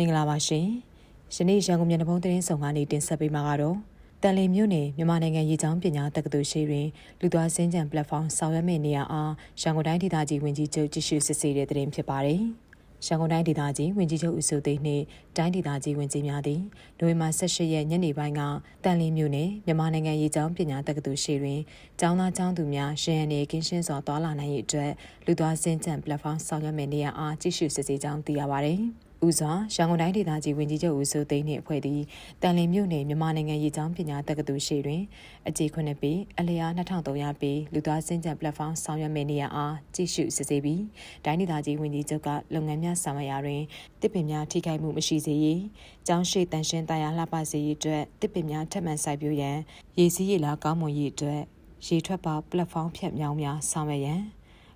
မင်္ဂလာပါရှင်။ယနေ့ရန်ကုန်မြန်တဘုံသတင်းဆောင်ကနေတင်ဆက်ပေးမှာကတော့တန်လီမြို့နယ်မြန်မာနိုင်ငံရေချောင်းပညာတက္ကသိုလ်ရှိတွင်လူသွားစင်းကြံ platform ဆောင်ရွက်မယ့်နေရာအားရန်ကုန်တိုင်းဒေသကြီးဝန်ကြီးချုပ်ကြည့်ရှုစစ်ဆေးတဲ့သတင်းဖြစ်ပါတယ်။ရန်ကုန်တိုင်းဒေသကြီးဝန်ကြီးချုပ်ဦးစိုးသိန်းနှင့်တိုင်းဒေသကြီးဝန်ကြီးများသည်နိုဝင်ဘာ18ရက်ညနေပိုင်းကတန်လီမြို့နယ်မြန်မာနိုင်ငံရေချောင်းပညာတက္ကသိုလ်ရှိတွင်ကျောင်းသားကျောင်းသူများရန်နေကင်းရှင်းစွာတွာလာနိုင်ရေးအတွက်လူသွားစင်းကြံ platform ဆောင်ရွက်မယ့်နေရာအားကြည့်ရှုစစ်ဆေးကြောင်းသိရပါတယ်။ ဦးစွာရန်ကုန်တိုင်းဒေသကြီးဝန်ကြီးချုပ်ဦးစိုးသိန်းနှင့်အဖွဲ့သည်တန်လင်းမြို့နယ်မြန်မာနိုင်ငံရေချောင်းပညာတက္ကသိုလ်ရှိတွင်အခြေခွနှစ်ပေအလျာ2300ပေလူသားစင်ကြံ platform ဆောင်ရွက်မယ့်နေရာအားကြည့်ရှုစစ်ဆေးပြီးတိုင်းဒေသကြီးဝန်ကြီးချုပ်ကလုပ်ငန်းများဆောင်ရွက်ရာတွင်တစ်ပင်များထိခိုက်မှုမရှိစေရေးကျောင်းရှိတန်ရှင်းတရားလှပစေရေးအတွက်တစ်ပင်များထပ်မံစိုက်ပျိုးရန်ရေစည်းရေလာကောင်းမွန်ရေးအတွက်ရေထွက်ပါ platform ဖြတ်မြောင်းများဆောင်ရွက်ရန်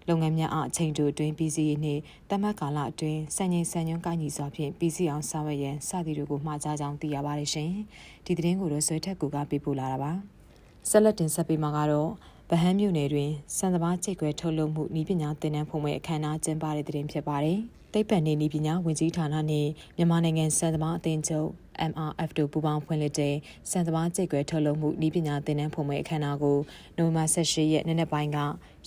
လုပ်ငန်းများအားအချိန်တိုအတွင်းပြီးစီးရေးနှင့်တမတ်ကာလအတွင်းစံချိန်စံညွှန်းကိုင်းညီစွာဖြင့်ပြီးစီးအောင်ဆောင်ရွက်ရန်စသည်တို့ကိုမှာကြားကြောင်းသိရပါတယ်ရှင်။ဒီသတင်းကိုတော့ဆွဲထက်ကူကပေးပို့လာတာပါ။ဆက်လက်တင်ဆက်ပေးမှာကတော့ဗဟန်းမြို့နယ်တွင်စံတဘာချိတ်ခွဲထုတ်လုပ်မှုဤပညာသင်တန်းဖွင့်ပွဲအခမ်းအနားကျင်းပတဲ့သတင်းဖြစ်ပါတယ်။ တိတ်ပံနေဤပညာဝင်ကြီးဌာနနှင့်မြန်မာနိုင်ငံစံတဘာအသင်းချုပ် MRF တို့ပူးပေါင်းဖွင့်လှစ်တဲ့စံတဘာကျိတ်ကွဲထုတ်လုပ်မှုဤပညာသင်တန်းဖွင့်ပွဲအခမ်းအနားကိုနိုဝင်ဘာ18ရက်နေ့နေ့ပိုင်းက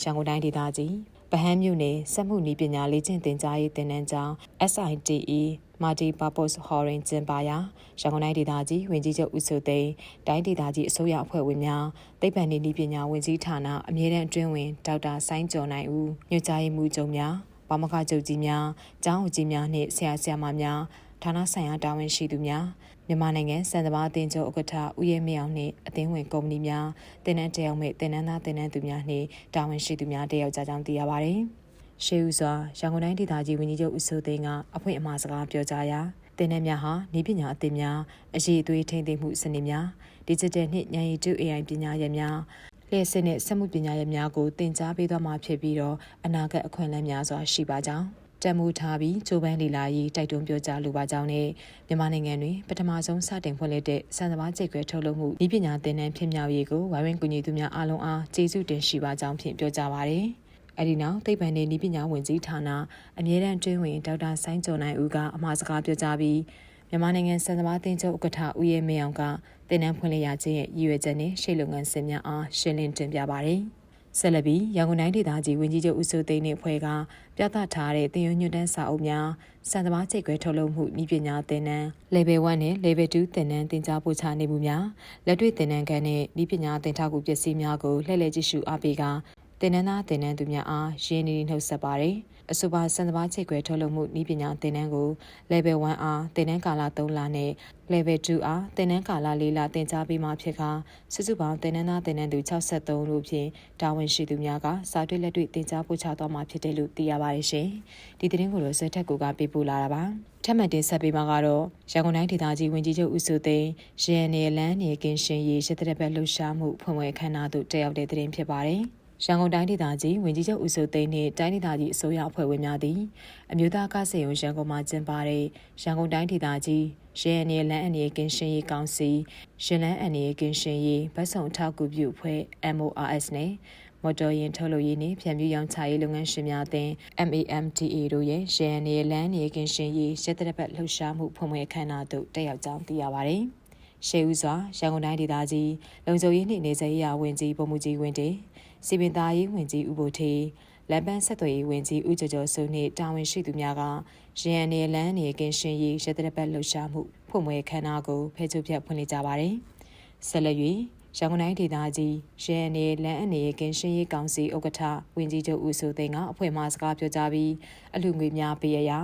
ရန်ကုန်တိုင်းဒေသကြီးဗဟန်းမြို့နယ်စက်မှုနည်းပညာလေ့ကျင့်သင်ကြားရေးသင်တန်းကျောင်း SITE Multi Purpose Hall တွင်ကျင်းပရာရန်ကုန်တိုင်းဒေသကြီးဝန်ကြီးချုပ်ဦးစိုးသိန်းတိုင်းဒေသကြီးအစိုးရအဖွဲ့ဝင်များသိပ္ပံနည်းပညာဝန်ကြီးဌာနအမြဲတမ်းအတွင်းဝင်ဒေါက်တာဆိုင်းကျော်နိုင်ဦးညွှန်ကြားရေးမှူးချုပ်များ ပါမခချုပ်ကြီးများကျောင်းအကြီးများနှင့်ဆရာဆရာမများဌာနဆိုင်ရာတာဝန်ရှိသူများမြန်မာနိုင်ငံစံတဘာအသင်းချုပ်ဥက္ကဋ္ဌဦးရဲမြောင်နှင့်အသင်းဝင်ကုမ္ပဏီများတင်နန်းတယောက်မဲ့တင်နန်းသားတင်နန်းသူများနှင့်တာဝန်ရှိသူများတယောက်ကြကြောင်းသိရပါသည်။ရှေးဦးစွာရန်ကုန်တိုင်းဒေသကြီးဝန်ကြီးချုပ်ဦးစိုးသိန်းကအဖွင့်အမှားစကားပြောကြားရာတင်နန်းများဟာဤပညာအသင်းများအရေးအသွေးထိန်းသိမ်းမှုစနစ်များ digital နှင့်ဉာဏ်ရည်တု AI ပညာရပ်များ လျှက်စစ်နဲ့စက်မှုပညာရပ်များကိုသင်ကြားပေးသွားမှာဖြစ်ပြီးတော့အနာဂတ်အခွင့်အလမ်းများစွာရှိပါကြောင်းတံမိုးထားပြီးဂျိုးပန်းလီလာရေးတိုက်တွန်းပြောကြားလိုပါကြောင်းနဲ့မြန်မာနိုင်ငံတွင်ပထမဆုံးစတင်ဖွင့်လှစ်တဲ့စံသဘာကျိတ်ခွဲထုတ်လုပ်မှုဤပညာသင်တန်းဖြစ်မြောက်ရေးကိုဝိုင်းဝန်းကူညီသူများအားလုံးအားကျေးဇူးတင်ရှိပါကြောင်းဖြင့်ပြောကြားပါရယ်။အဲဒီနောက်သိပ္ပံနဲ့ဤပညာဝန်ကြီးဌာနအမြဲတမ်းတွင်းဝင်ဒေါက်တာဆိုင်းကျော်နိုင်ဦးကအမှားစကားပြောကြားပြီးမြန်မာနိုင်ငံစံသဘာတင်ချုပ်ဥက္ကဋ္ဌဦးရဲမေအောင်က တင်နန်းဖွင့်လှစ်ရခြင်းရဲ့ရည်ရွယ်ချက်နဲ့ရှေ့လုပ်ငန်းစဉ်များအားရှင်းလင်းတင်ပြပါရယ်။ဆက်လက်ပြီးရန်ကုန်တိုင်းဒေသကြီးဝန်ကြီးချုပ်ဦးစိုးသိန်းနှင့်ဖွဲ့ကပြသထားတဲ့တင်ယွညွတ်တန်းစာအုပ်များစံသမားချိတ်ခွဲထုတ်လုပ်မှုဤပညာသင်တန်း level 1နဲ့ level 2သင်တန်းသင်ကြားပို့ချနေမှုများလက်တွေ့သင်တန်းခန်းနဲ့ဤပညာသင်ထောက်ကူပစ္စည်းများကိုလှည့်လည်ကြည့်ရှုအားပေးက တင်နန်းသားတင်နန်းသူများအားရင်းနှီးနှုတ်ဆက်ပါတယ်။အဆိုပါစံတဘာချိတ်ခွဲထုတ်လုပ်မှုဤပညာတင်နန်းကို level 1အားတင်နန်းကာလ3လနဲ့ level 2အားတင်နန်းကာလ4လတင်ကြားပေးမှဖြစ်ကာစုစုပေါင်းတင်နန်းသားတင်နန်းသူ63တို့ဖြင့်တာဝန်ရှိသူများကစာတွေ့လက်တွေ့တင်ကြားပို့ချသွားမှာဖြစ်တယ်လို့သိရပါတယ်ရှင်။ဒီသတင်းကိုတော့ဆွဲထက်ကိုကပေးပို့လာတာပါ။ထပ်မံတင်ဆက်ပေးမှာကတော့ရန်ကုန်တိုင်းဒေသကြီးဝန်ကြီးချုပ်ဦးစိုးသိန်းရန်နယ်လန်းနေကင်းရှင်ရေးရတရက်ဘက်လှူရှားမှုဖွင့်ပွဲခမ်းနားသို့တက်ရောက်တဲ့သတင်းဖြစ်ပါတယ်။ ရန်ကုန်တိုင်းဒေသကြီးဝန်ကြီးချုပ်ဦးစိုးသိန်းနှင့်တိုင်းဒေသကြီးအစိုးရအဖွဲ့ဝင်များသည်အမျိုးသားကားစေယုံရန်ကုန်မှာကျင်းပတဲ့ရန်ကုန်တိုင်းဒေသကြီးရဲအနေလန်းအနေကင်းရှင်ရေးကောင်စီရှင်လန်းအနေကင်းရှင်ရေးဗတ်ဆောင်ထောက်ကူပြုအဖွဲ့ MORS နဲ့မော်တော်ယာဉ်ထုတ်လုပ်ရေးနှင့်ဖြန့်ဖြူးရောင်းချရေးလုပ်ငန်းရှင်များအသင်း MAMTA တို့ရဲ့ရဲအနေလန်းအနေကင်းရှင်ရေးရက်တရက်လှုပ်ရှားမှုဖွင့်ပွဲအခမ်းအနားသို့တက်ရောက်ကြောင်းသိရပါတယ်။ ရှေးဦးစွာရန်ကုန်တိုင်းဒေသကြီးလုံခြုံရေးနှင့်နေဆက်ရေးရာဝန်ကြီးဗိုလ်မှူးကြီးဝင်းတေစီပင်သားရေးဝင်ကြီးဦးဘိုထေလမ်းပန်းဆက်သွယ်ရေးဝင်ကြီးဦးကျော်ကျော်စိုးနှင့်တာဝန်ရှိသူများကရန်နေလန်းနေကင်းရှင်ရေးရတရပတ်လှုပ်ရှားမှုဖွင့်ပွဲခမ်းနားကိုဖဲချုပ်ဖြတ်ဖွင့်လှစ်ကြပါတယ်။ဆက်လက်၍ရန်ကုန်တိုင်းဒေသကြီးရန်နေလန်းအနေကင်းရှင်ရေးကောင်စီဥက္ကဋ္ဌဝင်ကြီးချုပ်ဦးစိုးသိန်းကအဖွဲ့မှစကားပြောကြားပြီးအလူငွေများပေးရရာ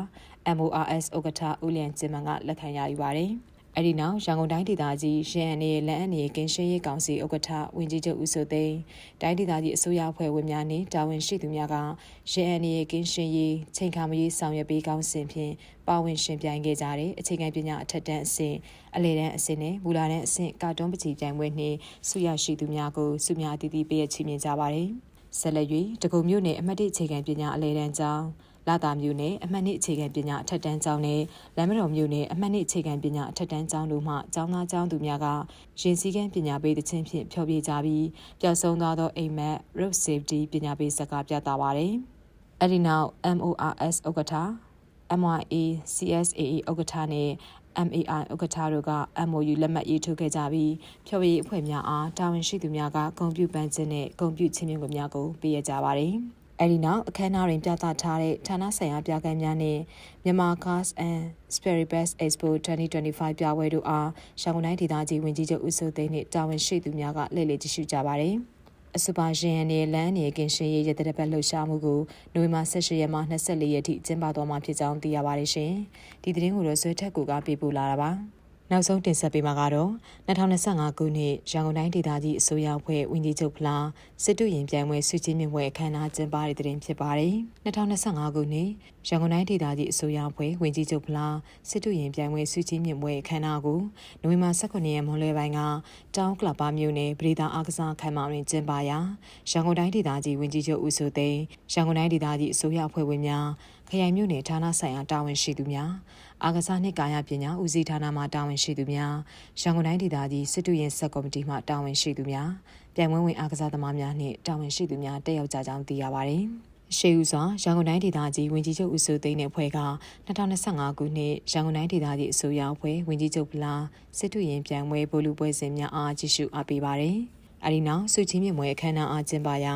MORS ဥက္ကဋ္ဌဦးလျံကျင်းမန်ကလက်ခံရယူပါတယ်။ အဲ့ဒီနောက်ရန်ကုန်တိုင်းဒေသကြီးရန်အနေလက်အနေကင်းရှင်းရေးကောင်စီဥက္ကဋ္ဌဝင်ကြီးချုပ်ဦးစိုးသိန်းတိုင်းဒေသကြီးအစိုးရအဖွဲ့ဝင်များနှင့်တာဝန်ရှိသူများကရန်အနေကင်းရှင်းရေးချိန်ခါမရေးဆောင်ရွက်ပေးကောင်းစဉ်ဖြင့်ပါဝင်ရှင်ပြိုင်ခဲ့ကြတဲ့အခြေခံပညာအထက်တန်းအဆင့်အလယ်တန်းအဆင့်နဲ့မူလာတန်းအဆင့်ကာတွန်းပချီပြိုင်ပွဲနှင့်ဆုရရှိသူများကိုဆုများတည်တည်ပေးရချီးမြှင့်ကြပါတယ်ဆက်လက်၍တကုံမြို့နယ်အမှတ်၁အခြေခံပညာအလယ်တန်းကျောင်း လာတာမြို့နယ်အမှတ်နှစ်အခြေခံပညာအထက်တန်းကျောင်းနဲ့လမ်းမတော်မြို့နယ်အမှတ်နှစ်အခြေခံပညာအထက်တန်းကျောင်းတို့မှကျောင်းသားကျောင်းသူများကရင်စည်းကမ်းပညာပေးတဲ့ချင်းဖြင့်ဖျော်ဖြေကြပြီးပျောက်ဆုံးသွားသောအိမ်မက် road safety ပညာပေးစကားပြသပါတယ်။အဲဒီနောက် MORS ဥက္ကဋ္ဌ MIA CSAA ဥက္ကဋ္ဌနဲ့ MAI ဥက္ကဋ္ဌတို့က MOU လက်မှတ်ရေးထိုးခဲ့ကြပြီးဖြော်ရည်အဖွဲ့များအားတာဝန်ရှိသူများကဂုဏ်ပြုပန်းခြင်းနဲ့ဂုဏ်ပြုချင်းမြင့်ခွင့်များကိုပေးရကြပါတယ်။ အဲဒီနောက်အခမ်းအနားတွင်ပြသထားတဲ့ဌာနဆိုင်ရာပြကမ်းများနဲ့မြန်မာ Cars and Sperry Best Expo 2025ပြပွဲတို့အားရှန်ကုန်တိုင်းဒေသကြီးဝန်ကြီးချုပ်ဦးစိုးသိန်းနှင့်တာဝန်ရှိသူများကလှည့်လည်ကြည့်ရှုကြပါတယ်။အစပါရှင်အနေလမ်းနေကင်ရှင်ရဲ့ရတဲ့ပတ်လှူရှာမှုကိုနိုဝင်ဘာ18ရက်မှ24ရက်ထိကျင်းပသွားမှာဖြစ်ကြောင်းသိရပါတယ်ရှင်။ဒီသတင်းကိုတော့ဆွဲထက်ကိုကပေးပို့လာတာပါ။ နောက်ဆုံးတင်ဆက်ပေးမှာကတော့2025ခုနှစ်ရန်ကုန်တိုင်းဒေသကြီးအစိုးရအဖွဲ့ဝန်ကြီးချုပ်ဖလားစစ်တုရင်ပြိုင်ပွဲစုချင်းမြင့်ပွဲအခမ်းအနားကျင်းပတဲ့တဲ့တင်ဖြစ်ပါတယ်။2025ခုနှစ်ရန်ကုန်တိုင်းဒေသကြီးအစိုးရအဖွဲ့ဝန်ကြီးချုပ်ဖလားစစ်တုရင်ပြိုင်ပွဲစုချင်းမြင့်ပွဲအခမ်းအနားကိုနိုဝင်ဘာ18ရက်မွန်လွဲပိုင်းကတောင်းကလပ်ပါမြို့နယ်ပြည်သာအားကစားခန်းမတွင်ကျင်းပရာရန်ကုန်တိုင်းဒေသကြီးဝန်ကြီးချုပ်ဦးစိုးသိန်းရန်ကုန်တိုင်းဒေသကြီးအစိုးရအဖွဲ့ဝင်များခရိုင်မြို့နယ်ဌာနဆိုင်ရာတာဝန်ရှိသူများအာကစားနှင့်ကာယပညာဦးစီးဌာနမှတာဝန်ရှိသူများရန်ကုန်တိုင်းဒေသကြီးစစ်တူရင်ဆက်ကော်မတီမှတာဝန်ရှိသူများပြိုင်ပွဲဝင်အာကစားသမားများနှင့်တာဝန်ရှိသူများတက်ရောက်ကြကြောင်းသိရပါတယ်။ရှေးဦးစွာရန်ကုန်တိုင်းဒေသကြီးဝင်ကြီးချုပ်ဦးစိုးသိန်းနဲ့ဖွဲ့က2025ခုနှစ်ရန်ကုန်တိုင်းဒေသကြီးအစိုးရအဖွဲ့ဝင်ကြီးချုပ်ဖလားစစ်တူရင်ပြိုင်ပွဲဗိုလ်လူပွဲစဉ်များအားကြီးစုအားပေးပါတယ်။အဲဒီနောက်စုချင်းမြင့်ပွဲအခမ်းအနားအားကျင်းပရာ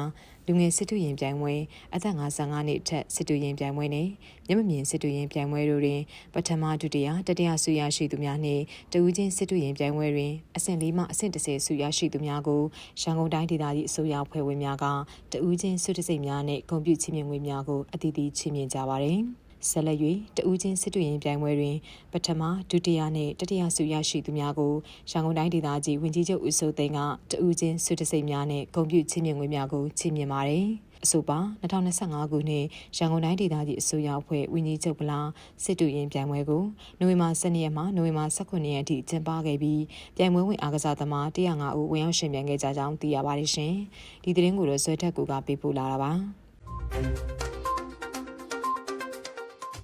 လူငယ်စစ်တူရင်ပြိုင်ပွဲအသက်55နှစ်ထက်စစ်တူရင်ပြိုင်ပွဲနဲ့မျက်မမြင်စစ်တူရင်ပြိုင်ပွဲတို့တွင်ပထမဒုတိယတတိယဆုရရှိသူများနှင့်တဦးချင်းစစ်တူရင်ပြိုင်ပွဲတွင်အဆင့်၄မှအဆင့်30ဆုရရှိသူများကိုရန်ကုန်တိုင်းဒေသကြီးအစိုးရဖွဲ့ဝင်များကတဦးချင်းဆုတစိမ့်များနှင့်ဂုဏ်ပြုချီးမြှင့်ငွေများကိုအသီးသီးချီးမြှင့်ကြပါသည် ဆက်လက်၍တဦးချင်းစစ်တူရင်ပြိုင်ပွဲတွင်ပထမဒုတိယနှင့်တတိယဆုရရှိသူများကိုရန်ကုန်တိုင်းဒေသကြီးဝန်ကြီးချုပ်ဦးစိုးသိန်းကတဦးချင်းဆုတစိမ့်များနှင့်ဂုဏ်ပြုချီးမြှင့်ငွေများကိုချီးမြှင့်ပါတယ်အဆိုပါ2025ခုနှစ်ရန်ကုန်တိုင်းဒေသကြီးအစိုးရအဖွဲ့ဝင်းကြီးချုပ်ပလာစစ်တူရင်ပြိုင်ပွဲကိုနိုဝင်ဘာ12ရက်မှနိုဝင်ဘာ18ရက်အထိကျင်းပခဲ့ပြီးပြိုင်ပွဲဝင်အားကစားသမား105ဦးဝင်ရောက်ရှင်ပြိုင်ခဲ့ကြကြောင်းသိရပါတယ်ရှင်။ဒီသတင်းကိုတော့ဆွဲထက်ကူကပေးပို့လာတာပါ။